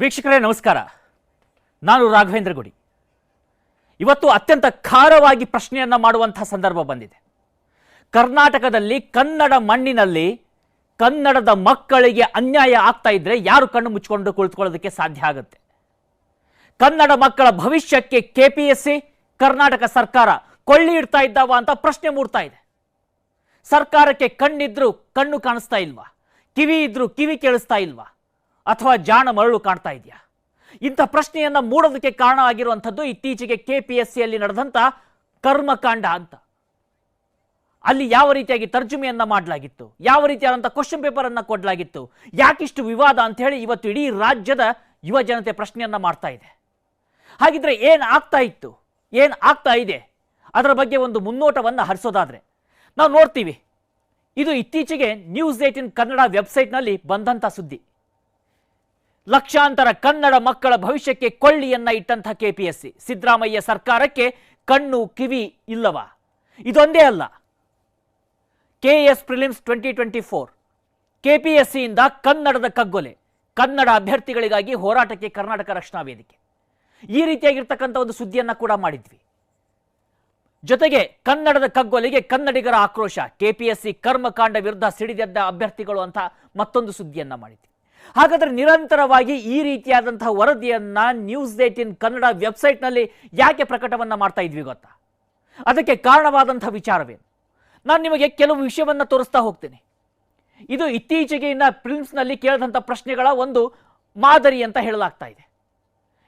ವೀಕ್ಷಕರೇ, ನಮಸ್ಕಾರ. ನಾನು ರಾಘವೇಂದ್ರ ಗುಡಿ. ಇವತ್ತು ಅತ್ಯಂತ ಖಾರವಾಗಿ ಪ್ರಶ್ನೆಯನ್ನು ಮಾಡುವಂಥ ಸಂದರ್ಭ ಬಂದಿದೆ. ಕರ್ನಾಟಕದಲ್ಲಿ ಕನ್ನಡ ಮಣ್ಣಿನಲ್ಲಿ ಕನ್ನಡದ ಮಕ್ಕಳಿಗೆ ಅನ್ಯಾಯ ಆಗ್ತಾ ಇದ್ರೆ ಯಾರು ಕಣ್ಣು ಮುಚ್ಕೊಂಡು ಕುಳಿತುಕೊಳ್ಳೋದಕ್ಕೆ ಸಾಧ್ಯ ಆಗುತ್ತೆ? ಕನ್ನಡ ಮಕ್ಕಳ ಭವಿಷ್ಯಕ್ಕೆ ಕೆಪಿಎಸ್ಸಿ ಕರ್ನಾಟಕ ಸರ್ಕಾರ ಕೊಳ್ಳಿ ಇಡ್ತಾ ಇದ್ದಾವ ಅಂತ ಪ್ರಶ್ನೆ ಮೂಡ್ತಾ ಇದೆ. ಸರ್ಕಾರಕ್ಕೆ ಕಣ್ಣಿದ್ರೂ ಕಣ್ಣು ಕಾಣಿಸ್ತಾ ಇಲ್ವಾ? ಕಿವಿ ಇದ್ರೂ ಕಿವಿ ಕೇಳಿಸ್ತಾ ಇಲ್ವಾ? ಅಥವಾ ಜಾಣ ಮರಳು ಕಾಣ್ತಾ ಇದೆಯಾ? ಇಂಥ ಪ್ರಶ್ನೆಯನ್ನ ಮೂಡೋದಕ್ಕೆ ಕಾರಣ ಆಗಿರುವಂಥದ್ದು ಇತ್ತೀಚೆಗೆ ಕೆ ಪಿ ಎಸ್ ಸಿಯಲ್ಲಿ ನಡೆದಂಥ ಕರ್ಮಕಾಂಡ ಅಂತ. ಅಲ್ಲಿ ಯಾವ ರೀತಿಯಾಗಿ ತರ್ಜುಮೆಯನ್ನು ಮಾಡಲಾಗಿತ್ತು? ಯಾವ ರೀತಿಯಾದಂಥ ಕ್ವಶನ್ ಪೇಪರ್ ಅನ್ನ ಕೊಡಲಾಗಿತ್ತು? ಯಾಕಿಷ್ಟು ವಿವಾದ ಅಂತ ಹೇಳಿ ಇವತ್ತು ಇಡೀ ರಾಜ್ಯದ ಯುವ ಜನತೆ ಪ್ರಶ್ನೆಯನ್ನ ಮಾಡ್ತಾ ಇದೆ. ಹಾಗಿದ್ರೆ ಏನು ಆಗ್ತಾ ಇತ್ತು? ಏನು ಆಗ್ತಾ ಇದೆ? ಅದರ ಬಗ್ಗೆ ಒಂದು ಮುನ್ನೋಟವನ್ನು ಹರಿಸೋದಾದರೆ, ನಾವು ನೋಡ್ತೀವಿ. ಇದು ಇತ್ತೀಚೆಗೆ ನ್ಯೂಸ್ ಏಟಿನ್ ಕನ್ನಡ ವೆಬ್ಸೈಟ್ನಲ್ಲಿ ಬಂದಂಥ ಸುದ್ದಿ. ಲಕ್ಷಾಂತರ ಕನ್ನಡ ಮಕ್ಕಳ ಭವಿಷ್ಯಕ್ಕೆ ಕೊಳ್ಳಿಯನ್ನ ಇಟ್ಟಂತಹ ಕೆಪಿಎಸ್ಸಿ. ಸಿದ್ದರಾಮಯ್ಯ ಸರ್ಕಾರಕ್ಕೆ ಕಣ್ಣು ಕಿವಿ ಇಲ್ಲವ? ಇದೊಂದೇ ಅಲ್ಲ. KAS prelims twenty twenty four. ಕೆಪಿಎಸ್ಸಿಯಿಂದ ಕನ್ನಡದ ಕಗ್ಗೊಲೆ, ಕನ್ನಡ ಅಭ್ಯರ್ಥಿಗಳಿಗಾಗಿ ಹೋರಾಟಕ್ಕೆ ಕರ್ನಾಟಕ ರಕ್ಷಣಾ ವೇದಿಕೆ. ಈ ರೀತಿಯಾಗಿರ್ತಕ್ಕಂಥ ಒಂದು ಸುದ್ದಿಯನ್ನ ಕೂಡ ಮಾಡಿದ್ವಿ. ಜೊತೆಗೆ ಕನ್ನಡದ ಕಗ್ಗೊಲೆಗೆ ಕನ್ನಡಿಗರ ಆಕ್ರೋಶ, ಕೆಪಿಎಸ್ಸಿ ಕರ್ಮಕಾಂಡ ವಿರುದ್ಧ ಸಿಡಿದೆದ್ದ ಅಭ್ಯರ್ಥಿಗಳು ಅಂತ ಮತ್ತೊಂದು ಸುದ್ದಿಯನ್ನ ಮಾಡಿದ್ವಿ. ಹಾಗಾದ್ರೆ ನಿರಂತರವಾಗಿ ಈ ರೀತಿಯಾದಂತಹ ವರದಿಯನ್ನ ನ್ಯೂಸ್ ಏಟಿನ್ ಕನ್ನಡ ವೆಬ್ಸೈಟ್ನಲ್ಲಿ ಯಾಕೆ ಪ್ರಕಟವನ್ನ ಮಾಡ್ತಾ ಇದ್ವಿ ಗೊತ್ತಾ? ಅದಕ್ಕೆ ಕಾರಣವಾದಂತಹ ವಿಚಾರವೇನು? ನಾನು ನಿಮಗೆ ಕೆಲವು ವಿಷಯವನ್ನ ತೋರಿಸ್ತಾ ಹೋಗ್ತೇನೆ. ಇದು ಇತ್ತೀಚೆಗೆ ಇನ್ನ ಪ್ರಿಲಿಮ್ಸ್ನಲ್ಲಿ ಕೇಳಿದಂಥ ಪ್ರಶ್ನೆಗಳ ಒಂದು ಮಾದರಿ ಅಂತ ಹೇಳಲಾಗ್ತಾ ಇದೆ.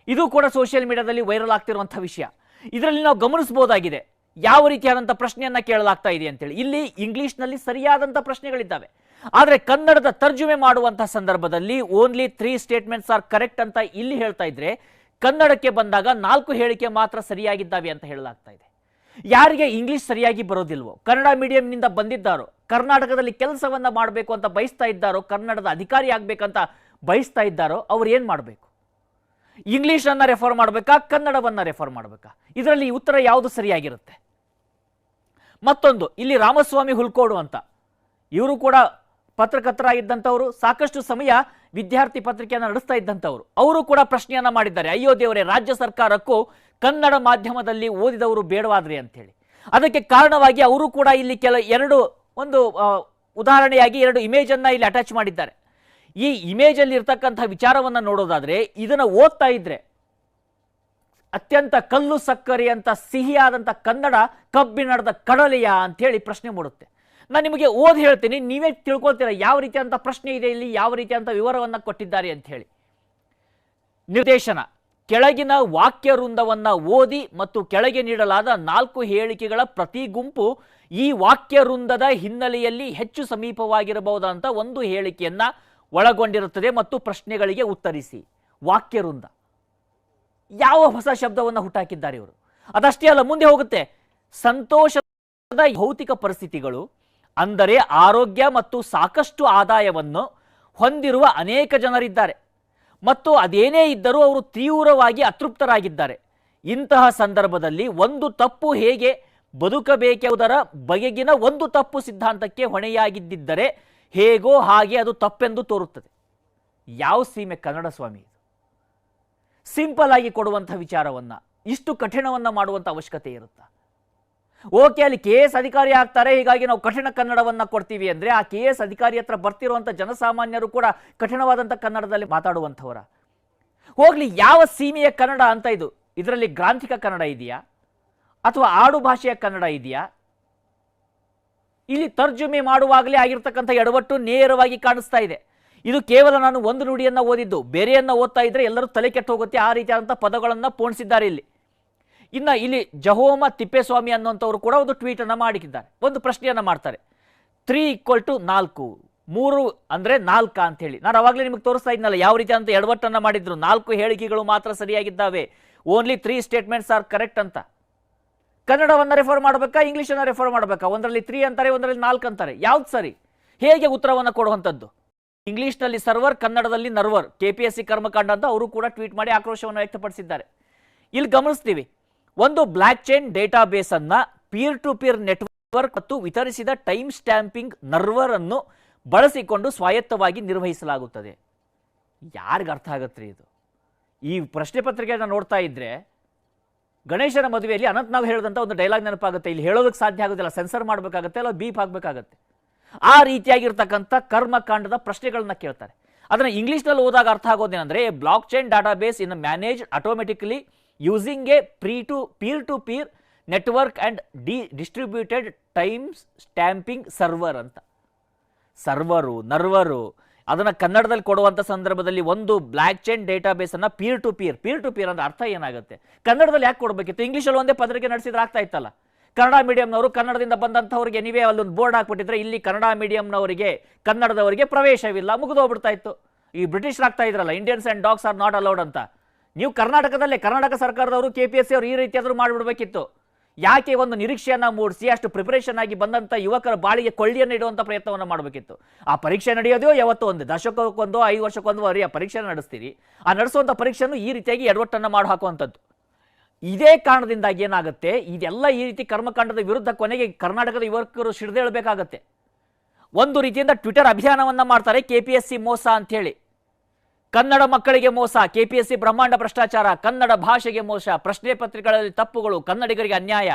ಇದು ಕೂಡ ಸೋಷಿಯಲ್ ಮೀಡಿಯಾದಲ್ಲಿ ವೈರಲ್ ಆಗ್ತಿರುವಂಥ ವಿಷಯ. ಇದರಲ್ಲಿ ನಾವು ಗಮನಿಸಬಹುದಾಗಿದೆ ಯಾವ ರೀತಿಯಾದಂಥ ಪ್ರಶ್ನೆಯನ್ನ ಕೇಳಲಾಗ್ತಾ ಇದೆ ಅಂತೇಳಿ. ಇಲ್ಲಿ ಇಂಗ್ಲಿಷ್ನಲ್ಲಿ ಸರಿಯಾದಂಥ ಪ್ರಶ್ನೆಗಳಿದ್ದಾವೆ. ಆದರೆ ಕನ್ನಡದ ತರ್ಜುಮೆ ಮಾಡುವಂತಹ ಸಂದರ್ಭದಲ್ಲಿ only three statements are correct ಅಂತ ಇಲ್ಲಿ ಹೇಳ್ತಾ ಇದ್ರೆ, ಕನ್ನಡಕ್ಕೆ ಬಂದಾಗ ನಾಲ್ಕು ಹೇಳಿಕೆ ಮಾತ್ರ ಸರಿಯಾಗಿದ್ದಾವೆ ಅಂತ ಹೇಳಲಾಗ್ತಾ ಇದೆ. ಯಾರಿಗೆ ಇಂಗ್ಲಿಷ್ ಸರಿಯಾಗಿ ಬರೋದಿಲ್ವೋ, ಕನ್ನಡ ಮೀಡಿಯಂನಿಂದ ಬಂದಿದ್ದಾರೋ, ಕರ್ನಾಟಕದಲ್ಲಿ ಕೆಲಸವನ್ನ ಮಾಡಬೇಕು ಅಂತ ಬಯಸ್ತಾ ಇದ್ದಾರೋ, ಕನ್ನಡದ ಅಧಿಕಾರಿ ಆಗ್ಬೇಕಂತ ಬಯಸ್ತಾ ಇದ್ದಾರೋ, ಅವ್ರು ಏನು ಮಾಡಬೇಕು? ಇಂಗ್ಲೀಷನ್ನು ರೆಫರ್ ಮಾಡಬೇಕಾ, ಕನ್ನಡವನ್ನು ರೆಫರ್ ಮಾಡಬೇಕಾ? ಇದರಲ್ಲಿ ಉತ್ತರ ಯಾವುದು ಸರಿಯಾಗಿರುತ್ತೆ? ಮತ್ತೊಂದು, ಇಲ್ಲಿ ರಾಮಸ್ವಾಮಿ ಹುಲ್ಕೋಡು ಅಂತ, ಇವರು ಕೂಡ ಪತ್ರಕರ್ತರಾಗಿದ್ದಂಥವರು ಸಾಕಷ್ಟು ಸಮಯ ವಿದ್ಯಾರ್ಥಿ ಪತ್ರಿಕೆಯನ್ನು ನಡೆಸ್ತಾ ಇದ್ದಂಥವ್ರು. ಅವರು ಕೂಡ ಪ್ರಶ್ನೆಯನ್ನು ಮಾಡಿದ್ದಾರೆ. ಅಯ್ಯೋ ದೇವರೇ, ರಾಜ್ಯ ಸರ್ಕಾರಕ್ಕೂ ಕನ್ನಡ ಮಾಧ್ಯಮದಲ್ಲಿ ಓದಿದವರು ಬೇಡವಾದ್ರಿ ಅಂತೇಳಿ ಅದಕ್ಕೆ ಕಾರಣವಾಗಿ ಅವರು ಕೂಡ ಇಲ್ಲಿ ಕೆಲ ಎರಡು, ಒಂದು ಉದಾಹರಣೆಯಾಗಿ ಎರಡು ಇಮೇಜನ್ನು ಇಲ್ಲಿ ಅಟ್ಯಾಚ್ ಮಾಡಿದ್ದಾರೆ. ಈ ಇಮೇಜಲ್ಲಿ ಇರ್ತಕ್ಕಂಥ ವಿಚಾರವನ್ನು ನೋಡೋದಾದರೆ, ಇದನ್ನು ಓದ್ತಾ ಇದ್ರೆ ಅತ್ಯಂತ ಕಲ್ಲು ಸಕ್ಕರೆ ಅಂತ ಸಿಹಿಯಾದಂಥ ಕನ್ನಡ ಕಬ್ಬಿಣದ ಕಡಲೆಯ ಅಂಥೇಳಿ ಪ್ರಶ್ನೆ ಮೂಡುತ್ತೆ. ನಾನು ನಿಮಗೆ ಓದಿ ಹೇಳ್ತೀನಿ, ನೀವೇ ತಿಳ್ಕೊಳ್ತೀರಾ ಯಾವ ರೀತಿಯಾದಂಥ ಪ್ರಶ್ನೆ ಇದೆ ಇಲ್ಲಿ, ಯಾವ ರೀತಿಯಾದಂಥ ವಿವರವನ್ನು ಕೊಟ್ಟಿದ್ದಾರೆ ಅಂತ ಹೇಳಿ. ನಿರ್ದೇಶನ, ಕೆಳಗಿನ ವಾಕ್ಯ ವೃಂದವನ್ನ ಓದಿ ಮತ್ತು ಕೆಳಗೆ ನೀಡಲಾದ ನಾಲ್ಕು ಹೇಳಿಕೆಗಳ ಪ್ರತಿ ಗುಂಪು ಈ ವಾಕ್ಯ ವೃಂದದ ಹಿನ್ನೆಲೆಯಲ್ಲಿ ಹೆಚ್ಚು ಸಮೀಪವಾಗಿರಬಹುದಂತ ಒಂದು ಹೇಳಿಕೆಯನ್ನ ಒಳಗೊಂಡಿರುತ್ತದೆ ಮತ್ತು ಪ್ರಶ್ನೆಗಳಿಗೆ ಉತ್ತರಿಸಿ. ವಾಕ್ಯ ವೃಂದ ಯಾವ ಹೊಸ ಶಬ್ದವನ್ನು ಹುಟ್ಟಾಕಿದ್ದಾರೆ ಇವರು? ಅದಷ್ಟೇ ಅಲ್ಲ, ಮುಂದೆ ಹೋಗುತ್ತೆ. ಸಂತೋಷದ ಭೌತಿಕ ಪರಿಸ್ಥಿತಿಗಳು ಅಂದರೆ ಆರೋಗ್ಯ ಮತ್ತು ಸಾಕಷ್ಟು ಆದಾಯವನ್ನು ಹೊಂದಿರುವ ಅನೇಕ ಜನರಿದ್ದಾರೆ. ಮತ್ತು ಅದೇನೇ ಇದ್ದರೂ ಅವರು ತೀವ್ರವಾಗಿ ಅತೃಪ್ತರಾಗಿದ್ದಾರೆ. ಇಂತಹ ಸಂದರ್ಭದಲ್ಲಿ ಒಂದು ತಪ್ಪು ಹೇಗೆ ಬದುಕಬೇಕೆಂಬುದರ ಬಗೆಗಿನ ಒಂದು ತಪ್ಪು ಸಿದ್ಧಾಂತಕ್ಕೆ ಹೊಣೆಯಾಗಿದ್ದರೆ ಹೇಗೋ ಹಾಗೆ ಅದು ತಪ್ಪೆಂದು ತೋರುತ್ತದೆ. ಯಾವ ಸೀಮೆ ಕನ್ನಡ ಸ್ವಾಮಿ ಸಿಂಪಲ್ ಆಗಿ ಕೊಡುವಂಥ ವಿಚಾರವನ್ನು, ಇಷ್ಟು ಕಠಿಣವನ್ನು ಮಾಡುವಂಥ ಅವಶ್ಯಕತೆ ಇರುತ್ತಾ? ಓಕೆ, ಅಲ್ಲಿ ಕೆ ಎಸ್ ಅಧಿಕಾರಿ ಆಗ್ತಾರೆ, ಹೀಗಾಗಿ ನಾವು ಕಠಿಣ ಕನ್ನಡವನ್ನ ಕೊಡ್ತೀವಿ ಅಂದ್ರೆ ಆ ಕೆ ಎಸ್ ಅಧಿಕಾರಿ ಹತ್ರ ಬರ್ತಿರುವಂಥ ಜನಸಾಮಾನ್ಯರು ಕೂಡ ಕಠಿಣವಾದಂಥ ಕನ್ನಡದಲ್ಲಿ ಮಾತಾಡುವಂಥವರ. ಹೋಗ್ಲಿ, ಯಾವ ಸೀಮೆಯ ಕನ್ನಡ ಅಂತ ಇದು? ಇದರಲ್ಲಿ ಗ್ರಾಂಥಿಕ ಕನ್ನಡ ಇದೆಯಾ? ಅಥವಾ ಆಡು ಭಾಷೆಯ ಕನ್ನಡ ಇದೆಯಾ? ಇಲ್ಲಿ ತರ್ಜುಮೆ ಮಾಡುವಾಗಲೇ ಆಗಿರ್ತಕ್ಕಂಥ ಎಡವಟ್ಟು ನೇರವಾಗಿ ಕಾಣಿಸ್ತಾ ಇದೆ. ಇದು ಕೇವಲ ನಾನು ಒಂದು ನುಡಿಯನ್ನ ಓದಿದ್ದು, ಬೇರೆಯನ್ನ ಓದ್ತಾ ಇದ್ರೆ ಎಲ್ಲರೂ ತಲೆ ಕೆಟ್ಟು ಹೋಗುತ್ತೆ ಆ ರೀತಿಯಾದಂಥ ಪದಗಳನ್ನು ಪೋಣಿಸಿದ್ದಾರೆ ಇಲ್ಲಿ. ಇನ್ನ ಇಲ್ಲಿ ಜಹೋಮ ತಿಪ್ಪೇಸ್ವಾಮಿ ಅನ್ನುವಂಥವ್ರು ಕೂಡ ಒಂದು ಟ್ವೀಟ್ ಅನ್ನ ಮಾಡಿದ್ದಾರೆ. ಒಂದು ಪ್ರಶ್ನೆಯನ್ನ ಮಾಡ್ತಾರೆ. ತ್ರೀ ಈಕ್ವಲ್ ಟು ನಾಲ್ಕು, ಮೂರು ಅಂದ್ರೆ ನಾಲ್ಕ ಅಂತ ಹೇಳಿ ನಾನು ಅವಾಗಲೇ ನಿಮಗೆ ತೋರಿಸ್ತಾ ಇದ್ನಲ್ಲ, ಯಾವ ರೀತಿ ಅಂತ ಎಡವಟ್ಟನ್ನ ಮಾಡಿದ್ರು. ನಾಲ್ಕು ಹೇಳಿಕೆಗಳು ಮಾತ್ರ ಸರಿಯಾಗಿದ್ದಾವೆ. Only three statements are correct ಅಂತ. ಕನ್ನಡವನ್ನು ರೆಫರ್ ಮಾಡಬೇಕಾ ಇಂಗ್ಲೀಷನ್ನು ರೆಫರ್ ಮಾಡಬೇಕಾ? ಒಂದರಲ್ಲಿ ತ್ರೀ ಅಂತಾರೆ, ಒಂದರಲ್ಲಿ ನಾಲ್ಕು ಅಂತಾರೆ. ಯಾವ್ದು ಸರಿ? ಹೇಗೆ ಉತ್ತರವನ್ನು ಕೊಡುವಂಥದ್ದು? ಇಂಗ್ಲೀಷ್ನಲ್ಲಿ ಸರ್ವರ್, ಕನ್ನಡದಲ್ಲಿ ನರ್ವರ್. ಕೆ ಪಿ ಎಸ್ ಸಿ ಕರ್ಮಕಾಂಡ ಅಂತ ಅವರು ಕೂಡ ಟ್ವೀಟ್ ಮಾಡಿ ಆಕ್ರೋಶವನ್ನು ವ್ಯಕ್ತಪಡಿಸಿದ್ದಾರೆ. ಇಲ್ಲಿ ಗಮನಿಸ್ತೀವಿ. ಒಂದು ಬ್ಲಾಕ್ ಚೈನ್ ಡೇಟಾಬೇಸ್ ಅನ್ನ ಪೀರ್ ಟು ಪೀರ್ ನೆಟ್ವರ್ಕ್ ಮತ್ತು ವಿತರಿಸಿದ ಟೈಮ್ ಸ್ಟ್ಯಾಂಪಿಂಗ್ ನರ್ವರ್ ಅನ್ನು ಬಳಸಿಕೊಂಡು ಸ್ವಾಯತ್ತವಾಗಿ ನಿರ್ವಹಿಸಲಾಗುತ್ತದೆ. ಯಾರಿಗೆ ಅರ್ಥ ಆಗತ್ರಿ ಇದು? ಈ ಪ್ರಶ್ನೆ ಪತ್ರಿಕೆಯನ್ನು ನೋಡ್ತಾ ಇದ್ರೆ ಗಣೇಶನ ಮದುವೆಯಲ್ಲಿ ಅನಂತನಾಗ್ ಹೇಳಿದಂಥ ಒಂದು ಡೈಲಾಗ್ ನೆನಪಾಗುತ್ತೆ. ಇಲ್ಲಿ ಹೇಳೋದಕ್ಕೆ ಸಾಧ್ಯ ಆಗೋದಿಲ್ಲ. ಸೆನ್ಸರ್ ಮಾಡಬೇಕಾಗತ್ತೆ ಅಲ್ಲ ಬೀಪ್ ಆಗಬೇಕಾಗತ್ತೆ ಆ ರೀತಿಯಾಗಿರ್ತಕ್ಕಂಥ ಕರ್ಮಕಾಂಡದ ಪ್ರಶ್ನೆಗಳನ್ನ ಕೇಳ್ತಾರೆ. ಅದನ್ನು ಇಂಗ್ಲೀಷ್ನಲ್ಲಿ ಓದಾಗ ಅರ್ಥ ಆಗೋದೇನೆಂದರೆ blockchain database in manage automatically a pre to peer to peer network and d distributed times stamping server ಅಂತ. ಸರ್ವರು ನರ್ವರು ಅದನ್ನು ಕನ್ನಡದಲ್ಲಿ ಕೊಡುವಂಥ ಸಂದರ್ಭದಲ್ಲಿ ಒಂದು blockchain ಡೇಟಾಬೇಸನ್ನು peer to peer peer to peer ಅಂದ್ರೆ ಅರ್ಥ ಏನಾಗುತ್ತೆ? ಕನ್ನಡದಲ್ಲಿ ಯಾಕೆ ಕೊಡಬೇಕಿತ್ತು? ಇಂಗ್ಲೀಷಲ್ಲಿ ಒಂದೇ ಪತ್ರಿಕೆ ನಡೆಸಿದ್ರೆ ಆಗ್ತಾ ಇತ್ತಲ್ಲ? ಕನ್ನಡ ಮೀಡಿಯಂನವರು ಕನ್ನಡದಿಂದ ಬಂದಂಥವ್ರಿಗೆ ನೀವೇ ಅಲ್ಲೊಂದು ಬೋರ್ಡ್ ಹಾಕ್ಬಿಟ್ಟಿದ್ರೆ ಇಲ್ಲಿ ಕನ್ನಡ ಮೀಡಿಯಂನವರಿಗೆ ಕನ್ನಡದವರಿಗೆ ಪ್ರವೇಶವಿಲ್ಲ ಮುಗಿದೋಗ್ಬಿಡ್ತಾ ಇತ್ತು. ಈ ಬ್ರಿಟಿಷ್ ಇದ್ರಲ್ಲ Indians and dogs are not allowed ಅಂತ. ನೀವು ಕರ್ನಾಟಕದಲ್ಲೇ, ಕರ್ನಾಟಕ ಸರ್ಕಾರದವರು ಕೆ ಪಿ ಎಸ್ ಸಿ ಅವರು ಈ ರೀತಿಯಾದರೂ ಮಾಡಿಬಿಡ್ಬೇಕಿತ್ತು. ಯಾಕೆ ಒಂದು ನಿರೀಕ್ಷೆಯನ್ನು ಮೂಡಿಸಿ, ಅಷ್ಟು ಪ್ರಿಪರೇಷನ್ ಆಗಿ ಬಂದಂಥ ಯುವಕರ ಬಾಳಿಗೆ ಕೊಳ್ಳಿಯನ್ನು ಇಡುವಂಥ ಪ್ರಯತ್ನವನ್ನು ಮಾಡಬೇಕಿತ್ತು. ಆ ಪರೀಕ್ಷೆ ನಡೆಯೋದು ಯಾವತ್ತೋ ಒಂದು, ದಶಕಕ್ಕೊಂದು, ಐದು ವರ್ಷಕ್ಕೊಂದು ವರಿ ಆ ಪರೀಕ್ಷೆ ನಡೆಸ್ತೀರಿ. ಆ ನಡೆಸುವಂಥ ಪರೀಕ್ಷೆಯನ್ನು ಈ ರೀತಿಯಾಗಿ ಎಡವಟ್ಟನ್ನು ಮಾಡಿ ಹಾಕುವಂಥದ್ದು. ಇದೇ ಕಾರಣದಿಂದಾಗಿ ಏನಾಗುತ್ತೆ, ಇದೆಲ್ಲ ಈ ರೀತಿ ಕರ್ಮಕಾಂಡದ ವಿರುದ್ಧ ಕೊನೆಗೆ ಕರ್ನಾಟಕದ ಯುವಕರು ಸಿಡಿದೇಳಬೇಕಾಗತ್ತೆ. ಒಂದು ರೀತಿಯಿಂದ ಟ್ವಿಟರ್ ಅಭಿಯಾನವನ್ನು ಮಾಡ್ತಾರೆ ಕೆ ಪಿ ಎಸ್ ಸಿ ಮೋಸ ಅಂಥೇಳಿ. ಕನ್ನಡ ಮಕ್ಕಳಿಗೆ ಮೋಸ, ಕೆಪಿಎಸ್ಸಿ ಬ್ರಹ್ಮಾಂಡ ಭ್ರಷ್ಟಾಚಾರ, ಕನ್ನಡ ಭಾಷೆಗೆ ಮೋಸ, ಪ್ರಶ್ನೆ ಪತ್ರಿಕೆಗಳಲ್ಲಿ ತಪ್ಪುಗಳು, ಕನ್ನಡಿಗರಿಗೆ ಅನ್ಯಾಯ.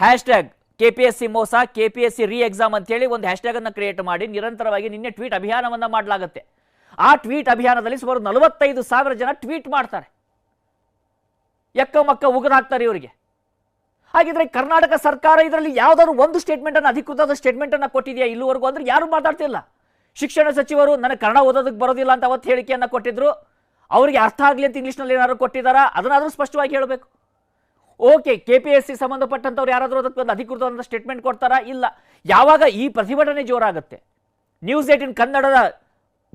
Hashtag K P S C ಮೋಸ, ಕೆಪಿಎಸ್ಸಿ ರೀ ಎಕ್ಸಾಮ್ ಅಂತೇಳಿ ಒಂದು ಹ್ಯಾಶ್ಟ್ಯಾಗ್ ಅನ್ನು ಕ್ರಿಯೇಟ್ ಮಾಡಿ ನಿರಂತರವಾಗಿ ನಿನ್ನೆ ಟ್ವೀಟ್ ಅಭಿಯಾನವನ್ನ ಮಾಡಲಾಗುತ್ತೆ. ಆ ಟ್ವೀಟ್ ಅಭಿಯಾನದಲ್ಲಿ ಸುಮಾರು ನಲವತ್ತೈದು ಸಾವಿರ ಜನ ಟ್ವೀಟ್ ಮಾಡ್ತಾರೆ. ಎಕ್ಕ ಮಕ್ಕ ಉಗುರಾಗ್ತಾರೆ ಇವರಿಗೆ. ಹಾಗಿದ್ರೆ ಕರ್ನಾಟಕ ಸರ್ಕಾರ ಇದರಲ್ಲಿ ಯಾವ್ದಾದ್ರು ಒಂದು ಸ್ಟೇಟ್ಮೆಂಟ್ ಅನ್ನು, ಅಧಿಕೃತವಾದ ಸ್ಟೇಟ್ಮೆಂಟ್ ಅನ್ನು ಕೊಟ್ಟಿದೆಯಾ ಇಲ್ಲಿವರೆಗೂ ಅಂದ್ರೆ ಯಾರು ಮಾತಾಡ್ತಿಲ್ಲ. ಶಿಕ್ಷಣ ಸಚಿವರು ನನಗೆ ಕನ್ನಡ ಓದೋದಕ್ಕೆ ಬರೋದಿಲ್ಲ ಅಂತ ಅವತ್ತು ಹೇಳಿಕೆಯನ್ನು ಕೊಟ್ಟಿದ್ರು. ಅವರಿಗೆ ಅರ್ಥ ಆಗಲಿ ಅಂತ ಇಂಗ್ಲೀಷ್ನಲ್ಲಿ ಏನಾದ್ರು ಕೊಟ್ಟಿದ್ದಾರಾ ಅದನ್ನಾದರೂ ಸ್ಪಷ್ಟವಾಗಿ ಹೇಳಬೇಕು. Okay K P S C ಸಂಬಂಧಪಟ್ಟಂಥವ್ರು ಯಾರಾದರೂ ಅದಕ್ಕೆ ಒಂದು ಅಧಿಕೃತವಾದ ಸ್ಟೇಟ್ಮೆಂಟ್ ಕೊಡ್ತಾರಾ? ಇಲ್ಲ. ಯಾವಾಗ ಈ ಪ್ರತಿಭಟನೆ ಜೋರಾಗುತ್ತೆ? ನ್ಯೂಸ್ ಏಟಿನ್ ಕನ್ನಡದ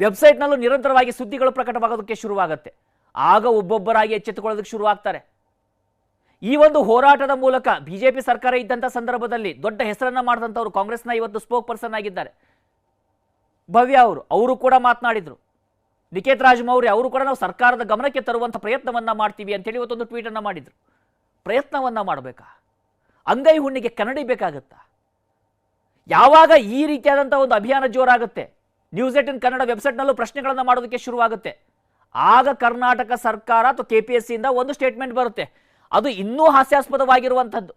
ವೆಬ್ಸೈಟ್ನಲ್ಲೂ ನಿರಂತರವಾಗಿ ಸುದ್ದಿಗಳು ಪ್ರಕಟವಾಗೋದಕ್ಕೆ ಶುರುವಾಗುತ್ತೆ. ಆಗ ಒಬ್ಬೊಬ್ಬರಾಗಿ ಎಚ್ಚೆತ್ತುಕೊಳ್ಳೋದಕ್ಕೆ ಶುರುವಾಗ್ತಾರೆ. ಈ ಒಂದು ಹೋರಾಟದ ಮೂಲಕ ಬಿಜೆಪಿ ಸರ್ಕಾರ ಇದ್ದಂಥ ಸಂದರ್ಭದಲ್ಲಿ ದೊಡ್ಡ ಹೆಸರನ್ನು ಮಾಡಿದಂಥವ್ರು ಕಾಂಗ್ರೆಸ್ನ ಇವತ್ತು ಸ್ಪೋಕ್ ಪರ್ಸನ್ ಆಗಿದ್ದಾರೆ. ಭವ್ಯ ಅವರು ಅವರು ಕೂಡ ಮಾತನಾಡಿದರು. ನಿಕೇತ್ ರಾಜ್ ಮೌರ್ಯ ಅವರು ಕೂಡ ನಾವು ಸರ್ಕಾರದ ಗಮನಕ್ಕೆ ತರುವಂಥ ಪ್ರಯತ್ನವನ್ನು ಮಾಡ್ತೀವಿ ಅಂತೇಳಿ ಇವತ್ತೊಂದು ಟ್ವೀಟನ್ನು ಮಾಡಿದರು. ಪ್ರಯತ್ನವನ್ನು ಮಾಡಬೇಕಾ? ಅಂಗೈ ಹುಣ್ಣಿಗೆ ಕನ್ನಡಿ ಬೇಕಾಗತ್ತಾ? ಯಾವಾಗ ಈ ರೀತಿಯಾದಂಥ ಒಂದು ಅಭಿಯಾನ ಜೋರಾಗುತ್ತೆ? ನ್ಯೂಸ್ ಏಟಿನ್ ಕನ್ನಡ ವೆಬ್ಸೈಟ್ನಲ್ಲೂ ಪ್ರಶ್ನೆಗಳನ್ನು ಮಾಡೋದಕ್ಕೆ ಶುರುವಾಗುತ್ತೆ. ಆಗ ಕರ್ನಾಟಕ ಸರ್ಕಾರ ಅಥವಾ ಕೆ ಪಿ ಎಸ್ ಸಿಯಿಂದ ಒಂದು ಸ್ಟೇಟ್ಮೆಂಟ್ ಬರುತ್ತೆ. ಅದು ಇನ್ನೂ ಹಾಸ್ಯಾಸ್ಪದವಾಗಿರುವಂಥದ್ದು.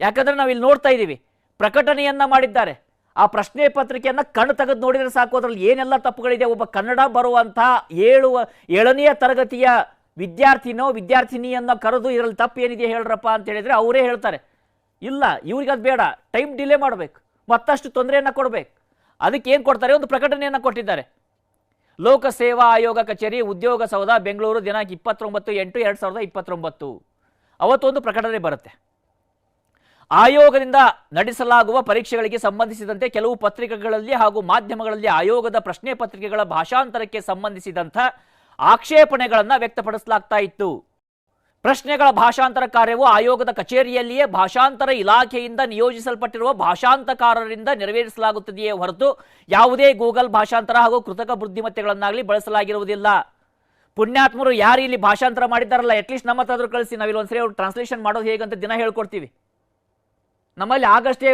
ಯಾಕಂದರೆ ನಾವು ಇಲ್ಲಿ ನೋಡ್ತಾ ಇದ್ದೀವಿ, ಪ್ರಕಟಣೆಯನ್ನು ಮಾಡಿದ್ದಾರೆ. ಆ ಪ್ರಶ್ನೆ ಪತ್ರಿಕೆಯನ್ನು ಕಣ್ಣು ತೆಗೆದು ನೋಡಿದರೆ ಸಾಕು, ಅದರಲ್ಲಿ ಏನೆಲ್ಲ ತಪ್ಪುಗಳಿದೆ? ಒಬ್ಬ ಕನ್ನಡ ಬರುವಂಥ ಏಳು ಏಳನೆಯ ತರಗತಿಯ ವಿದ್ಯಾರ್ಥಿನೋ, ವಿದ್ಯಾರ್ಥಿನಿಯನ್ನು ಕರೆದು ಇದರಲ್ಲಿ ತಪ್ಪು ಏನಿದೆ ಹೇಳ್ರಪ್ಪ ಅಂತ ಹೇಳಿದ್ರೆ ಅವರೇ ಹೇಳ್ತಾರೆ. ಇಲ್ಲ, ಇವ್ರಿಗೆ ಅದು ಬೇಡ. ಟೈಮ್ ಡಿಲೇ ಮಾಡಬೇಕು. ಮತ್ತಷ್ಟು ತೊಂದರೆಯನ್ನು ಕೊಡಬೇಕು. ಅದಕ್ಕೆ ಏನು ಕೊಡ್ತಾರೆ? ಒಂದು ಪ್ರಕಟಣೆಯನ್ನು ಕೊಟ್ಟಿದ್ದಾರೆ. ಲೋಕಸೇವಾ ಆಯೋಗ ಕಚೇರಿ, ಉದ್ಯೋಗ ಸೌಧ, ಬೆಂಗಳೂರು, ದಿನಾಂಕ ಇಪ್ಪತ್ತೊಂಬತ್ತು, ಎಂಟು, ಎರಡು ಸಾವಿರದ ಇಪ್ಪತ್ತೊಂಬತ್ತು. ಅವತ್ತೊಂದು ಪ್ರಕಟಣೆ ಬರುತ್ತೆ. ಆಯೋಗದಿಂದ ನಡೆಸಲಾಗುವ ಪರೀಕ್ಷೆಗಳಿಗೆ ಸಂಬಂಧಿಸಿದಂತೆ ಕೆಲವು ಪತ್ರಿಕೆಗಳಲ್ಲಿ ಹಾಗೂ ಮಾಧ್ಯಮಗಳಲ್ಲಿ ಆಯೋಗದ ಪ್ರಶ್ನೆ ಪತ್ರಿಕೆಗಳ ಭಾಷಾಂತರಕ್ಕೆ ಸಂಬಂಧಿಸಿದಂಥ ಆಕ್ಷೇಪಣೆಗಳನ್ನು ವ್ಯಕ್ತಪಡಿಸಲಾಗ್ತಾ ಇತ್ತು. ಪ್ರಶ್ನೆಗಳ ಭಾಷಾಂತರ ಕಾರ್ಯವು ಆಯೋಗದ ಕಚೇರಿಯಲ್ಲಿಯೇ ಭಾಷಾಂತರ ಇಲಾಖೆಯಿಂದ ನಿಯೋಜಿಸಲ್ಪಟ್ಟಿರುವ ಭಾಷಾಂತಕಾರರಿಂದ ನೆರವೇರಿಸಲಾಗುತ್ತದೆಯೇ ಹೊರತು ಯಾವುದೇ ಗೂಗಲ್ ಭಾಷಾಂತರ ಹಾಗೂ ಕೃತಕ ಬುದ್ಧಿಮತ್ತೆಗಳನ್ನಾಗಲಿ ಬಳಸಲಾಗಿರುವುದಿಲ್ಲ. ಪುಣ್ಯಾತ್ಮರು ಯಾರು ಇಲ್ಲಿ ಭಾಷಾಂತರ ಮಾಡಿದ್ದಾರಲ್ಲ ಅಟ್ಲೀಸ್ಟ್ ನಮ್ಮ ಹತ್ರ ಕಳಿಸಿ, ನಾವಿಲ್ಲಿ ಒಂದ್ಸರಿ ಅವ್ರು ಟ್ರಾನ್ಸ್ಲೇಷನ್ ಮಾಡೋದು ಹೇಗಂತ ದಿನ ಹೇಳ್ಕೊಡ್ತೀವಿ. ನಮ್ಮಲ್ಲಿ ಆಗಷ್ಟೇ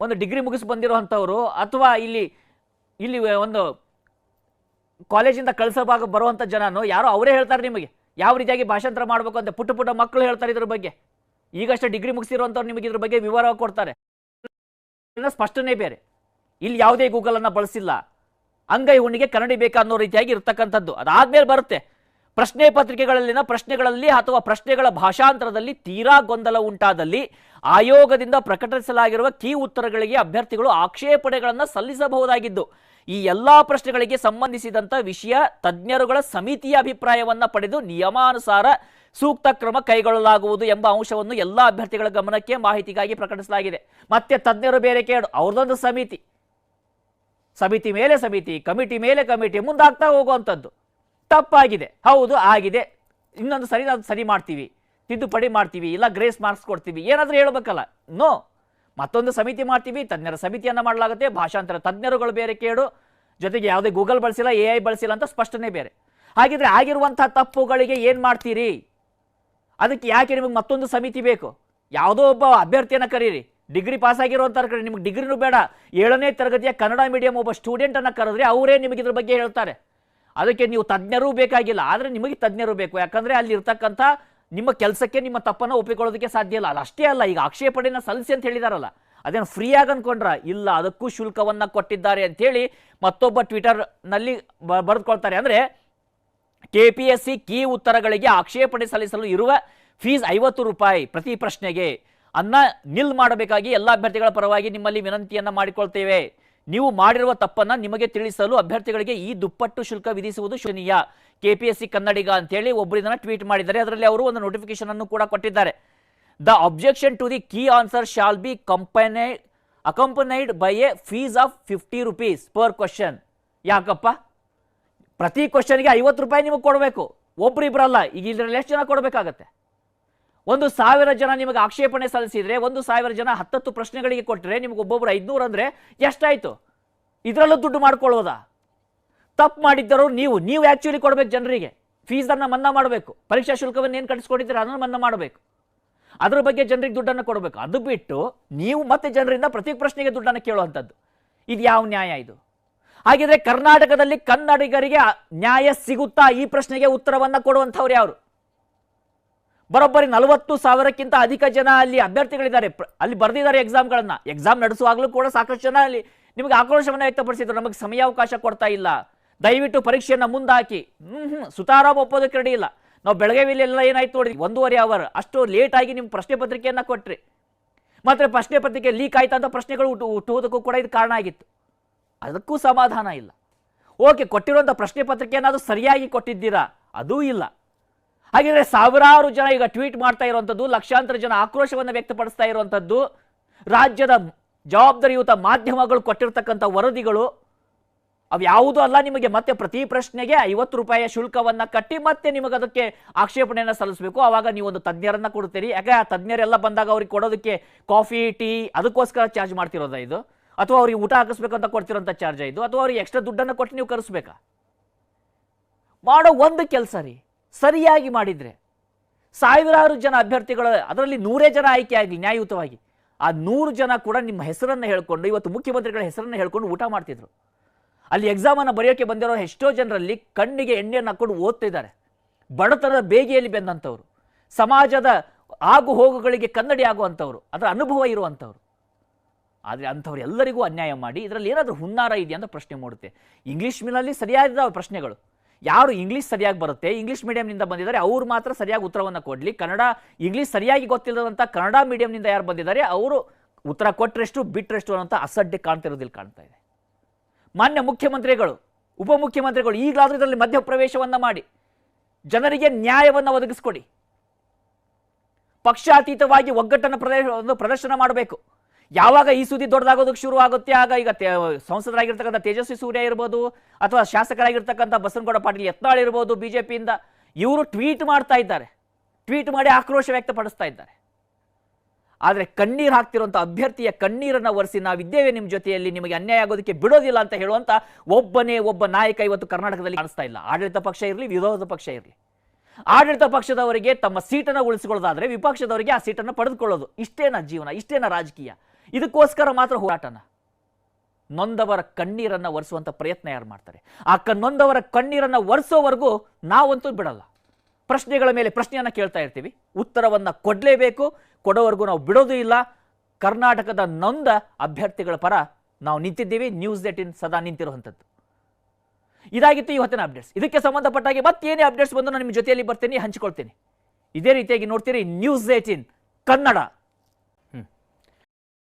ಒಂದು ಡಿಗ್ರಿ ಮುಗಿಸಿ ಬಂದಿರುವಂಥವ್ರು ಅಥವಾ ಇಲ್ಲಿ ಇಲ್ಲಿ ಒಂದು ಕಾಲೇಜಿಂದ ಕಳಿಸೋವಾಗ ಬರುವಂಥ ಜನನು, ಯಾರೋ ಅವರೇ ಹೇಳ್ತಾರೆ ನಿಮಗೆ. ಯಾವ ರೀತಿಯಾಗಿ ಭಾಷಾಂತರ ಮಾಡಬೇಕು ಅಂತ ಪುಟ್ಟ ಪುಟ್ಟ ಮಕ್ಕಳು ಹೇಳ್ತಾರೆ ಇದ್ರ ಬಗ್ಗೆ. ಈಗಷ್ಟೇ ಡಿಗ್ರಿ ಮುಗಿಸಿರುವಂಥವ್ರು ನಿಮಗೆ ಇದ್ರ ಬಗ್ಗೆ ವಿವರ ಕೊಡ್ತಾರೆ. ಸ್ಪಷ್ಟನೇ ಬೇರೆ. ಇಲ್ಲಿ ಯಾವುದೇ ಗೂಗಲನ್ನು ಬಳಸಿಲ್ಲ. ಅಂಗೈ ಹುಣ್ಣಿಗೆ ಕನ್ನಡಿ ಬೇಕಾ ಅನ್ನೋ ರೀತಿಯಾಗಿ ಇರ್ತಕ್ಕಂಥದ್ದು. ಅದಾದ್ಮೇಲೆ ಬರುತ್ತೆ. ಪ್ರಶ್ನೆ ಪತ್ರಿಕೆಗಳಲ್ಲಿನ ಪ್ರಶ್ನೆಗಳಲ್ಲಿ ಅಥವಾ ಪ್ರಶ್ನೆಗಳ ಭಾಷಾಂತರದಲ್ಲಿ ತೀರಾ ಗೊಂದಲ ಉಂಟಾದಲ್ಲಿ ಆಯೋಗದಿಂದ ಪ್ರಕಟಿಸಲಾಗಿರುವ ಕೀ ಉತ್ತರಗಳಿಗೆ ಅಭ್ಯರ್ಥಿಗಳು ಆಕ್ಷೇಪಣೆಗಳನ್ನು ಸಲ್ಲಿಸಬಹುದಾಗಿದ್ದು, ಈ ಎಲ್ಲಾ ಪ್ರಶ್ನೆಗಳಿಗೆ ಸಂಬಂಧಿಸಿದಂಥ ವಿಷಯ ತಜ್ಞರುಗಳ ಸಮಿತಿಯ ಅಭಿಪ್ರಾಯವನ್ನು ಪಡೆದು ನಿಯಮಾನುಸಾರ ಸೂಕ್ತ ಕ್ರಮ ಕೈಗೊಳ್ಳಲಾಗುವುದು ಎಂಬ ಅಂಶವನ್ನು ಎಲ್ಲ ಅಭ್ಯರ್ಥಿಗಳ ಗಮನಕ್ಕೆ ಮಾಹಿತಿಗಾಗಿ ಪ್ರಕಟಿಸಲಾಗಿದೆ. ಮತ್ತೆ ತಜ್ಞರು ಬೇರೆ ಕೇಳು ಅವ್ರದೊಂದು ಸಮಿತಿ. ಸಮಿತಿ ಮೇಲೆ ಸಮಿತಿ, ಕಮಿಟಿ ಮೇಲೆ ಕಮಿಟಿ, ಮುಂದಾಗ್ತಾ ಹೋಗುವಂಥದ್ದು ತಪ್ಪಾಗಿದೆ. ಹೌದು, ಆಗಿದೆ. ಇನ್ನೊಂದು ಸರಿ ನಾವು ಸರಿ ಮಾಡ್ತೀವಿ. ತಿದ್ದುಪಡಿ ಮಾಡ್ತೀವಿ, ಇಲ್ಲ ಗ್ರೇಸ್ ಮಾರ್ಕ್ಸ್ ಕೊಡ್ತೀವಿ. ಏನಾದರೂ ಹೇಳಬೇಕಲ್ಲ. ನೋ ಮತ್ತೊಂದು ಸಮಿತಿ ಮಾಡ್ತೀವಿ, ತಜ್ಞರ ಸಮಿತಿಯನ್ನು ಮಾಡಲಾಗುತ್ತೆ, ಭಾಷಾಂತರ ತಜ್ಞರುಗಳು ಬೇರೆ ಕೇಳು ಜೊತೆಗೆ ಯಾವುದೇ ಗೂಗಲ್ ಬಳಸಿಲ್ಲ ಎ ಐ ಬಳಸಿಲ್ಲ ಅಂತ ಸ್ಪಷ್ಟನೆ ಬೇರೆ. ಹಾಗಿದ್ರೆ ಆಗಿರುವಂಥ ತಪ್ಪುಗಳಿಗೆ ಏನು ಮಾಡ್ತೀರಿ? ಅದಕ್ಕೆ ಯಾಕೆ ನಿಮಗೆ ಮತ್ತೊಂದು ಸಮಿತಿ ಬೇಕು? ಯಾವುದೋ ಒಬ್ಬ ಅಭ್ಯರ್ಥಿಯನ್ನು ಕರೀರಿ. ಡಿಗ್ರಿ ಪಾಸ್ ಆಗಿರುವಂಥ ಕರೀರಿ. ನಿಮಗೆ ಡಿಗ್ರಿನೂ ಬೇಡ. ಏಳನೇ ತರಗತಿಯ ಕನ್ನಡ ಮೀಡಿಯಂ ಒಬ್ಬ ಸ್ಟೂಡೆಂಟನ್ನು ಕರೆದ್ರೆ ಅವರೇ ನಿಮಗೆ ಇದ್ರ ಬಗ್ಗೆ ಹೇಳ್ತಾರೆ. ಅದಕ್ಕೆ ನೀವು ತಜ್ಞರೂ ಬೇಕಾಗಿಲ್ಲ, ಆದರೆ ನಿಮಗೆ ತಜ್ಞರು ಬೇಕು. ಯಾಕಂದರೆ ಅಲ್ಲಿ ಇರ್ತಕ್ಕಂಥ ನಿಮ್ಮ ಕೆಲಸಕ್ಕೆ ನಿಮ್ಮ ತಪ್ಪನ್ನು ಒಪ್ಪಿಕೊಳ್ಳೋದಕ್ಕೆ ಸಾಧ್ಯ ಇಲ್ಲ. ಅದು ಅಷ್ಟೇ ಅಲ್ಲ, ಈಗ ಆಕ್ಷೇಪಣೆನ ಸಲ್ಲಿಸಿ ಅಂತ ಹೇಳಿದಾರಲ್ಲ, ಅದೇನು ಫ್ರೀಯಾಗಿ ಅನ್ಕೊಂಡ್ರ ಇಲ್ಲ, ಅದಕ್ಕೂ ಶುಲ್ಕವನ್ನು ಕೊಟ್ಟಿದ್ದಾರೆ ಅಂಥೇಳಿ ಮತ್ತೊಬ್ಬ ಟ್ವಿಟರ್ನಲ್ಲಿ ಬರೆದುಕೊಳ್ತಾರೆ. ಅಂದರೆ K P S C key ಉತ್ತರಗಳಿಗೆ ಆಕ್ಷೇಪಣೆ ಸಲ್ಲಿಸಲು ಇರುವ ಫೀಸ್ ಐವತ್ತು ರೂಪಾಯಿ ಪ್ರತಿ ಪ್ರಶ್ನೆಗೆ. ಅನ್ನ ನಿಲ್ ಮಾಡಬೇಕಾಗಿ ಎಲ್ಲ ಅಭ್ಯರ್ಥಿಗಳ ಪರವಾಗಿ ನಿಮ್ಮಲ್ಲಿ ವಿನಂತಿಯನ್ನು ಮಾಡಿಕೊಳ್ತೇವೆ. ನೀವು ಮಾಡಿರುವ ತಪ್ಪನ್ನ ನಿಮಗೆ ತಿಳಿಸಲು ಅಭ್ಯರ್ಥಿಗಳಿಗೆ ಈ ದುಪ್ಪಟ್ಟು ಶುಲ್ಕ ವಿಧಿಸುವುದು ಶೂನ್ಯ ಕೆಪಿಎಸ್ಸಿ ಕನ್ನಡಿಗ ಅಂತೇಳಿ ಒಬ್ಬರು ಇದನ್ನ ಟ್ವೀಟ್ ಮಾಡಿದ್ದಾರೆ. ಅದರಲ್ಲಿ ಅವರು ಒಂದು ನೋಟಿಫಿಕೇಶನ್ ಅನ್ನು ಕೂಡ ಕೊಟ್ಟಿದ್ದಾರೆ. The objection to the key answer shall be companied accompanied by a fees of fifty rupees per question ಯಾಕಪ್ಪ? ಪ್ರತಿ ಕ್ವಶನ್ಗೆ ಐವತ್ತು ರೂಪಾಯಿ ನಿಮಗೆ ಕೊಡಬೇಕು. ಒಬ್ರಿಬ್ರಲ್ಲ ಈಗ ಇದರಲ್ಲಿ ಎಷ್ಟು ಜನ ಕೊಡಬೇಕಾಗತ್ತೆ? ಒಂದು ಸಾವಿರ ಜನ ನಿಮಗೆ ಆಕ್ಷೇಪಣೆ ಸಲ್ಲಿಸಿದ್ರೆ, ಒಂದು ಸಾವಿರ ಜನ ಹತ್ತತ್ತು ಪ್ರಶ್ನೆಗಳಿಗೆ ಕೊಟ್ಟರೆ ನಿಮ್ಗೆ ಒಬ್ಬೊಬ್ಬರು ಐದುನೂರು ಅಂದರೆ ಎಷ್ಟಾಯಿತು? ಇದರಲ್ಲೂ ದುಡ್ಡು ಮಾಡ್ಕೊಳ್ಳೋದಾ ತಪ್ಪು ಮಾಡಿದ್ದರು ನೀವು ನೀವು ಆ್ಯಕ್ಚುಲಿ ಕೊಡಬೇಕು ಜನರಿಗೆ. ಫೀಸನ್ನು ಮನ್ನಾ ಮಾಡಬೇಕು. ಪರೀಕ್ಷಾ ಶುಲ್ಕವನ್ನು ಏನು ಕಟ್ಟಿಸ್ಕೊಂಡಿದ್ದೀರ ಅದನ್ನು ಮನ್ನಾ ಮಾಡಬೇಕು. ಅದ್ರ ಬಗ್ಗೆ ಜನರಿಗೆ ದುಡ್ಡನ್ನು ಕೊಡಬೇಕು. ಅದು ಬಿಟ್ಟು ನೀವು ಮತ್ತೆ ಜನರಿಂದ ಪ್ರತಿ ಪ್ರಶ್ನೆಗೆ ದುಡ್ಡನ್ನು ಕೇಳುವಂಥದ್ದು. ಇದು ಯಾವ ನ್ಯಾಯ ಇದು? ಹಾಗಿದ್ರೆ ಕರ್ನಾಟಕದಲ್ಲಿ ಕನ್ನಡಿಗರಿಗೆ ನ್ಯಾಯ ಸಿಗುತ್ತಾ ಈ ಪ್ರಶ್ನೆಗೆ ಉತ್ತರವನ್ನ ಕೊಡುವಂಥವ್ರು ಯಾರು? ಬರೋಬ್ಬರಿ ನಲವತ್ತು ಸಾವಿರಕ್ಕಿಂತ ಅಧಿಕ ಜನ ಅಲ್ಲಿ ಅಭ್ಯರ್ಥಿಗಳಿದ್ದಾರೆ. ಅಲ್ಲಿ ಬರೆದಿದ್ದಾರೆ ಎಕ್ಸಾಮ್ಗಳನ್ನು ಎಕ್ಸಾಮ್ ನಡೆಸುವಾಗಲೂ ಕೂಡ ಸಾಕಷ್ಟು ಜನ ಅಲ್ಲಿ ನಿಮಗೆ ಆಕ್ರೋಶವನ್ನು ವ್ಯಕ್ತಪಡಿಸಿದ್ರು. ನಮಗೆ ಸಮಯಾವಕಾಶ ಕೊಡ್ತಾ ಇಲ್ಲ. ದಯವಿಟ್ಟು ಪರೀಕ್ಷೆಯನ್ನು ಮುಂದಾಕಿ. ಹ್ಞೂ ಹ್ಮ್. ಸುತಾರಾಮ್ ಒಪ್ಪೋದಕ್ಕೆ ಇಲ್ಲ. ನಾವು ಬೆಳಗಾವಿಯಲ್ಲಿ ಎಲ್ಲ ಏನಾಯ್ತು ನೋಡಿ. ಒಂದೂವರೆ ಅವರ್ ಅಷ್ಟು ಲೇಟ್ ಆಗಿ ನಿಮ್ಮ ಪ್ರಶ್ನೆ ಪತ್ರಿಕೆಯನ್ನು ಕೊಟ್ರಿ. ಮಾತ್ರ ಪ್ರಶ್ನೆ ಪತ್ರಿಕೆ ಲೀಕ್ ಆಯ್ತಾ ಅಂತ ಪ್ರಶ್ನೆಗಳು ಹುಟ್ಟು ಹುಟ್ಟುವುದಕ್ಕೂ ಕೂಡ ಇದು ಕಾರಣ ಆಗಿತ್ತು. ಅದಕ್ಕೂ ಸಮಾಧಾನ ಇಲ್ಲ. ಓಕೆ ಕೊಟ್ಟಿರುವಂಥ ಪ್ರಶ್ನೆ ಪತ್ರಿಕೆಯನ್ನು ಅದು ಸರಿಯಾಗಿ ಕೊಟ್ಟಿದ್ದೀರಾ? ಅದೂ ಇಲ್ಲ. ಹಾಗಿದ್ರೆ ಸಾವಿರಾರು ಜನ ಈಗ ಟ್ವೀಟ್ ಮಾಡ್ತಾ ಇರುವಂಥದ್ದು, ಲಕ್ಷಾಂತರ ಜನ ಆಕ್ರೋಶವನ್ನು ವ್ಯಕ್ತಪಡಿಸ್ತಾ ಇರುವಂಥದ್ದು, ರಾಜ್ಯದ ಜವಾಬ್ದಾರಿಯುತ ಮಾಧ್ಯಮಗಳು ಕೊಟ್ಟಿರ್ತಕ್ಕಂಥ ವರದಿಗಳು, ಅವು ಯಾವುದೂ ಅಲ್ಲ, ನಿಮಗೆ ಮತ್ತೆ ಪ್ರತಿ ಪ್ರಶ್ನೆಗೆ ಐವತ್ತು ರೂಪಾಯಿಯ ಶುಲ್ಕವನ್ನ ಕಟ್ಟಿ ಮತ್ತೆ ನಿಮಗೆ ಅದಕ್ಕೆ ಆಕ್ಷೇಪಣೆಯನ್ನು ಸಲ್ಲಿಸಬೇಕು. ಆವಾಗ ನೀವು ಒಂದು ತಜ್ಞರನ್ನ ಕೊಡ್ತೀರಿ. ಯಾಕೆ? ಆ ತಜ್ಞರೆಲ್ಲ ಬಂದಾಗ ಅವ್ರಿಗೆ ಕೊಡೋದಕ್ಕೆ ಕಾಫಿ, ಟೀ, ಅದಕ್ಕೋಸ್ಕರ ಚಾರ್ಜ್ ಮಾಡ್ತಿರೋದ ಇದು? ಅಥವಾ ಅವ್ರಿಗೆ ಊಟ ಹಾಕಿಸ್ಬೇಕಂತ ಕೊಡ್ತಿರೋಂಥ ಚಾರ್ಜ್ ಇದು? ಅಥವಾ ಅವ್ರಿಗೆ ಎಕ್ಸ್ಟ್ರಾ ದುಡ್ಡನ್ನು ಕೊಟ್ಟು ನೀವು ಕರೆಸ್ಬೇಕಾ? ಮಾಡೋ ಒಂದು ಕೆಲಸ ರೀ. ಸರಿಯಾಗಿ ಮಾಡಿದರೆ ಸಾವಿರಾರು ಜನ ಅಭ್ಯರ್ಥಿಗಳು ಅದರಲ್ಲಿ ನೂರೇ ಜನ ಆಯ್ಕೆ ಆಗಲಿ ನ್ಯಾಯಯುತವಾಗಿ. ಆ ನೂರು ಜನ ಕೂಡ ನಿಮ್ಮ ಹೆಸರನ್ನು ಹೇಳ್ಕೊಂಡು, ಇವತ್ತು ಮುಖ್ಯಮಂತ್ರಿಗಳ ಹೆಸರನ್ನು ಹೇಳ್ಕೊಂಡು ಊಟ ಮಾಡ್ತಿದ್ರು. ಅಲ್ಲಿ ಎಕ್ಸಾಮನ್ನು ಬರೆಯೋಕ್ಕೆ ಬಂದಿರೋ ಎಷ್ಟೋ ಜನರಲ್ಲಿ ಕಣ್ಣಿಗೆ ಎಣ್ಣೆಯನ್ನು ಹಾಕ್ಕೊಂಡು ಓದ್ತಿದ್ದಾರೆ. ಬಡತನದ ಬೇಗೆಯಲ್ಲಿ ಬೆಂದಂಥವ್ರು. ಸಮಾಜದ ಆಗು ಹೋಗುಗಳಿಗೆ ಕನ್ನಡಿ ಆಗುವಂಥವ್ರು. ಅದರ ಅನುಭವ ಇರುವಂಥವ್ರು. ಆದರೆ ಅಂಥವ್ರು ಎಲ್ಲರಿಗೂ ಅನ್ಯಾಯ ಮಾಡಿ, ಇದರಲ್ಲಿ ಏನಾದರೂ ಹುನ್ನಾರ ಇದೆಯಾ ಅಂತ ಪ್ರಶ್ನೆ ಮೂಡುತ್ತೆ. ಇಂಗ್ಲೀಷ್ ಮೀನಲ್ಲಿ ಸರಿಯಾದ ಪ್ರಶ್ನೆಗಳು. ಯಾರು ಇಂಗ್ಲೀಷ್ ಸರಿಯಾಗಿ ಬರುತ್ತೆ ಇಂಗ್ಲೀಷ್ ಮೀಡಿಯಂನಿಂದ ಬಂದಿದ್ದಾರೆ, ಅವ್ರು ಮಾತ್ರ ಸರಿಯಾಗಿ ಉತ್ತರವನ್ನು ಕೊಡಲಿ. ಕನ್ನಡ ಇಂಗ್ಲೀಷ್ ಸರಿಯಾಗಿ ಗೊತ್ತಿಲ್ಲದಂಥ ಕನ್ನಡ ಮೀಡಿಯಂನಿಂದ ಯಾರು ಬಂದಿದ್ದಾರೆ, ಅವರು ಉತ್ತರ ಕೊಟ್ಟರೆಷ್ಟು ಬಿಟ್ಟರೆಷ್ಟು ಅನ್ನೋಂಥ ಅಸಡ್ಡೆ ಕಾಣ್ತಿರೋದಿಲ್ಲ ಕಾಣ್ತಾ ಇದೆ. ಮಾನ್ಯ ಮುಖ್ಯಮಂತ್ರಿಗಳು, ಉಪಮುಖ್ಯಮಂತ್ರಿಗಳು, ಈಗಲಾದರೂ ಇದರಲ್ಲಿ ಮಧ್ಯಪ್ರವೇಶವನ್ನು ಮಾಡಿ, ಜನರಿಗೆ ನ್ಯಾಯವನ್ನು ಒದಗಿಸ್ಕೊಡಿ. ಪಕ್ಷಾತೀತವಾಗಿ ಒಗ್ಗಟ್ಟನ್ನು ಪ್ರದೇಶ ಪ್ರದರ್ಶನ ಮಾಡಬೇಕು. ಯಾವಾಗ ಈ ಸುದ್ದಿ ದೊಡ್ಡದಾಗೋದಕ್ಕೆ ಶುರು ಆಗುತ್ತೆ ಆಗ ಈಗ ಸಂಸದರಾಗಿರ್ತಕ್ಕಂಥ ತೇಜಸ್ವಿ ಸೂರ್ಯ ಇರ್ಬೋದು, ಅಥವಾ ಶಾಸಕರಾಗಿರ್ತಕ್ಕಂಥ ಬಸನಗೌಡ ಪಾಟೀಲ್ ಯತ್ನಾಳ್ ಇರ್ಬೋದು ಬಿಜೆಪಿಯಿಂದ, ಇವರು ಟ್ವೀಟ್ ಮಾಡ್ತಾ ಇದ್ದಾರೆ. ಟ್ವೀಟ್ ಮಾಡಿ ಆಕ್ರೋಶ ವ್ಯಕ್ತಪಡಿಸ್ತಾ ಇದ್ದಾರೆ. ಆದರೆ ಕಣ್ಣೀರು ಹಾಕ್ತಿರುವಂಥ ಅಭ್ಯರ್ಥಿಯ ಕಣ್ಣೀರನ್ನು ಒರೆಸಿ ನಾವಿದ್ದೇವೆ ನಿಮ್ಮ ಜೊತೆಯಲ್ಲಿ, ನಿಮಗೆ ಅನ್ಯಾಯ ಆಗೋದಕ್ಕೆ ಬಿಡೋದಿಲ್ಲ ಅಂತ ಹೇಳುವಂಥ ಒಬ್ಬನೇ ಒಬ್ಬ ನಾಯಕ ಇವತ್ತು ಕರ್ನಾಟಕದಲ್ಲಿ ಕಾಣಿಸ್ತಾ ಇಲ್ಲ. ಆಡಳಿತ ಪಕ್ಷ ಇರಲಿ, ವಿರೋಧ ಪಕ್ಷ ಇರಲಿ. ಆಡಳಿತ ಪಕ್ಷದವರಿಗೆ ತಮ್ಮ ಸೀಟನ್ನು ಉಳಿಸಿಕೊಳ್ಳೋದಾದರೆ ವಿಪಕ್ಷದವರಿಗೆ ಆ ಸೀಟನ್ನು ಪಡೆದುಕೊಳ್ಳೋದು. ಇಷ್ಟೇನ ಜೀವನ ಇಷ್ಟೇನ ರಾಜಕೀಯ. ಇದಕ್ಕೋಸ್ಕರ ಮಾತ್ರ ಹೋರಾಟನ. ನೊಂದವರ ಕಣ್ಣೀರನ್ನು ಒರೆಸುವಂಥ ಪ್ರಯತ್ನ ಯಾರು ಮಾಡ್ತಾರೆ? ಆ ಕ ನೊಂದವರ ಕಣ್ಣೀರನ್ನು ಒರೆಸೋವರೆಗೂ ನಾವಂತೂ ಬಿಡಲ್ಲ. ಪ್ರಶ್ನೆಗಳ ಮೇಲೆ ಪ್ರಶ್ನೆಯನ್ನು ಕೇಳ್ತಾ ಇರ್ತೀವಿ. ಉತ್ತರವನ್ನು ಕೊಡಲೇಬೇಕು. ಕೊಡೋವರೆಗೂ ನಾವು ಬಿಡೋದು ಇಲ್ಲ. ಕರ್ನಾಟಕದ ನೊಂದ ಅಭ್ಯರ್ಥಿಗಳ ಪರ ನಾವು ನಿಂತಿದ್ದೀವಿ. ನ್ಯೂಸ್ ಏಟಿನ್ ಸದಾ ನಿಂತಿರುವಂಥದ್ದು ಇದಾಗಿತ್ತು ಇವತ್ತಿನ ಅಪ್ಡೇಟ್ಸ್. ಇದಕ್ಕೆ ಸಂಬಂಧಪಟ್ಟಾಗಿ ಮತ್ತೇನೇ ಅಪ್ಡೇಟ್ಸ್ ಬಂದು ನಾನು ನಿಮ್ಮ ಜೊತೆಯಲ್ಲಿ ಬರ್ತೀನಿ, ಹಂಚಿಕೊಳ್ತೀನಿ. ಇದೇ ರೀತಿಯಾಗಿ ನೋಡ್ತೀರಿ ನ್ಯೂಸ್ ಏಟಿನ್ ಕನ್ನಡ.